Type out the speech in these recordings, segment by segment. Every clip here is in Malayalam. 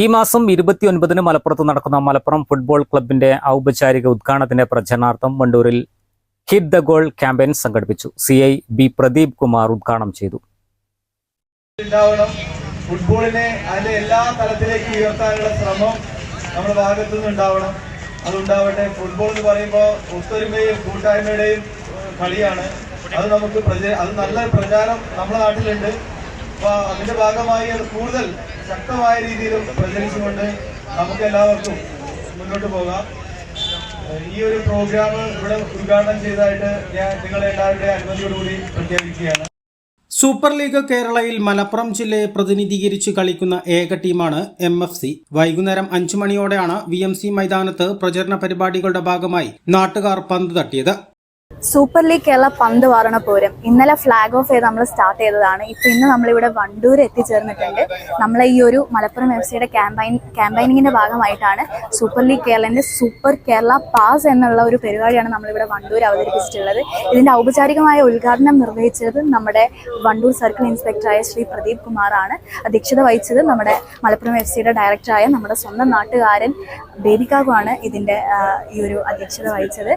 ഈ മാസം ഇരുപത്തിയൊൻപതിന് മലപ്പുറത്ത് നടക്കുന്ന മലപ്പുറം ഫുട്ബോൾ ക്ലബിന്റെ ഔപചാരിക ഉദ്ഘാടനത്തിന്റെ പ്രചരണാർത്ഥം വണ്ടൂരിൽ ഹിറ്റ് ദ ഗോൾ ക്യാമ്പയിൻ സംഘടിപ്പിച്ചു. C I B Pradeep Kumar ഉദ്ഘാടനം ചെയ്തു. ഫുട്ബോളിനെ അതിന്റെ എല്ലാ തലത്തിലേക്ക് ഉയർത്താനുള്ള ശ്രമം നമ്മുടെ ഭാഗത്തു നിന്ന് ഉണ്ടാവണം. അതുണ്ടാവട്ടെ. ഫുട്ബോൾ എന്ന് പറയുമ്പോൾ ഒത്തൊരുമയും കൂട്ടായ്മയുടെയും കളിയാണ്. അത് നമുക്ക് അത് നല്ല പ്രചാരം നമ്മുടെ നാട്ടിലുണ്ട്. അപ്പൊ അതിന്റെ ഭാഗമായി അത് കൂടുതൽ ശക്തമായ രീതിയിൽ പ്രചരിച്ചുകൊണ്ട് നമുക്ക് എല്ലാവർക്കും മുന്നോട്ട് പോകാം. ഈ ഒരു പ്രോഗ്രാം ഇവിടെ ഉദ്ഘാടനം ചെയ്തതായിട്ട് ഞാൻ നിങ്ങളെ എല്ലാവരുടെയും അനുമതിയോടുകൂടി പ്രഖ്യാപിക്കുകയാണ്. സൂപ്പർ ലീഗ് കേരളയിൽ മലപ്പുറം ജില്ലയെ പ്രതിനിധീകരിച്ച് കളിക്കുന്ന ഏക ടീമാണ് എം എഫ് സി. വൈകുന്നേരം അഞ്ചു മണിയോടെയാണ് വി എം സി മൈതാനത്ത് പ്രചരണ പരിപാടികളുടെ ഭാഗമായി നാട്ടുകാർ പന്ത് തട്ടിയത്. സൂപ്പർ ലീഗ് കേരള പന്ത് വാറണ പൂരം. ഇന്നലെ ഫ്ലാഗ് ഓഫ് ചെയ്ത് നമ്മൾ സ്റ്റാർട്ട് ചെയ്തതാണ്. ഇപ്പൊ ഇന്ന് നമ്മളിവിടെ വണ്ടൂർ എത്തിച്ചേർന്നിട്ടുണ്ട്. നമ്മളെ ഈ ഒരു മലപ്പുറം എഫ് സിയുടെ ക്യാമ്പയിൻ ക്യാമ്പയിനിങ്ങിന്റെ ഭാഗമായിട്ടാണ് സൂപ്പർ ലീഗ് കേരളന്റെ സൂപ്പർ കേരള പാസ് എന്നുള്ള ഒരു പരിപാടിയാണ് നമ്മളിവിടെ വണ്ടൂർ അവതരിപ്പിച്ചിട്ടുള്ളത്. ഇതിന്റെ ഔപചാരികമായ ഉദ്ഘാടനം നിർവഹിച്ചത് നമ്മുടെ വണ്ടൂർ സർക്കിൾ ഇൻസ്പെക്ടറായ ശ്രീ പ്രദീപ് കുമാറാണ്. അധ്യക്ഷത വഹിച്ചത് നമ്മുടെ മലപ്പുറം എഫ് സിയുടെ ഡയറക്ടറായ നമ്മുടെ സ്വന്തം നാട്ടുകാരൻ ബേബിക്കാകുമാണ് ഇതിന്റെ ഈ ഒരു അധ്യക്ഷത വഹിച്ചത്.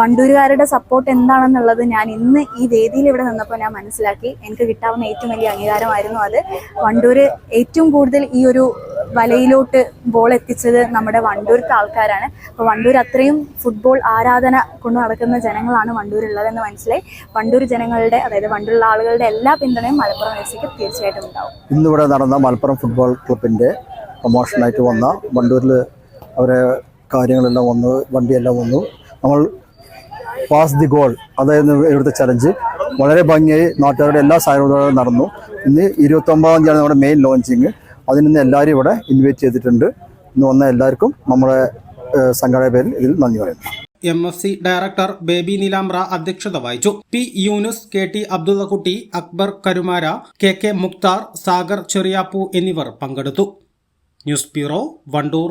വണ്ടൂരുകാരുടെ സപ്പോർട്ട് എന്താണെന്നുള്ളത് ഞാൻ ഇന്ന് ഈ വേദിയിൽ ഇവിടെ നിന്നപ്പോൾ ഞാൻ മനസ്സിലാക്കി. എനിക്ക് കിട്ടാവുന്ന ഏറ്റവും വലിയ അംഗീകാരമായിരുന്നു അത്. വണ്ടൂർ ഏറ്റവും കൂടുതൽ ഈ ഒരു വലയിലോട്ട് ബോൾ എത്തിച്ചത് നമ്മുടെ വണ്ടൂരത്തെ ആൾക്കാരാണ്. അപ്പോൾ വണ്ടൂർ അത്രയും ഫുട്ബോൾ ആരാധന കൊണ്ടു നടക്കുന്ന ജനങ്ങളാണ് വണ്ടൂരുള്ളതെന്ന് മനസ്സിലായി. വണ്ടൂർ ജനങ്ങളുടെ അതായത് വണ്ടൂരുള്ള ആളുകളുടെ എല്ലാ പിന്തുണയും മലപ്പുറം എഫ് സിക്ക് തീർച്ചയായിട്ടും ഉണ്ടാവും. ഇന്നിവിടെ നടന്ന മലപ്പുറം ഫുട്ബോൾ ക്ലബിന്റെ പ്രൊമോഷനായിട്ട് വന്ന വണ്ടൂരിൽ അവരെ കാര്യങ്ങളെല്ലാം വന്നു വണ്ടിയെല്ലാം വന്നു. നമ്മൾ പാസ് ദി ഗോൾ അതായിരുന്നു ഇവിടുത്തെ ചലഞ്ച് വളരെ ഭംഗിയായി നാട്ടുകാരുടെ എല്ലാ സഹകരണത്തോടെ നടന്നു. ഇന്ന് ഇരുപത്തൊമ്പതാം തീയതിയാണ് നമ്മുടെ മെയിൻ ലോഞ്ചിങ് അതിൽ നിന്ന് എല്ലാവരും ഇവിടെ ഇൻവൈറ്റ് ചെയ്തിട്ടുണ്ട്. ഇന്ന് വന്ന എല്ലാവർക്കും നമ്മുടെ സംഘടന പേരിൽ ഇതിൽ നന്ദി പറയുന്നു. M F C director Baby Neelambra അധ്യക്ഷത വഹിച്ചു. P Yunus K T Abdullakutty Akbar Karumara K K Mukthar Sagar Cheriyappu എന്നിവർ പങ്കെടുത്തു. News bureau Wandoor.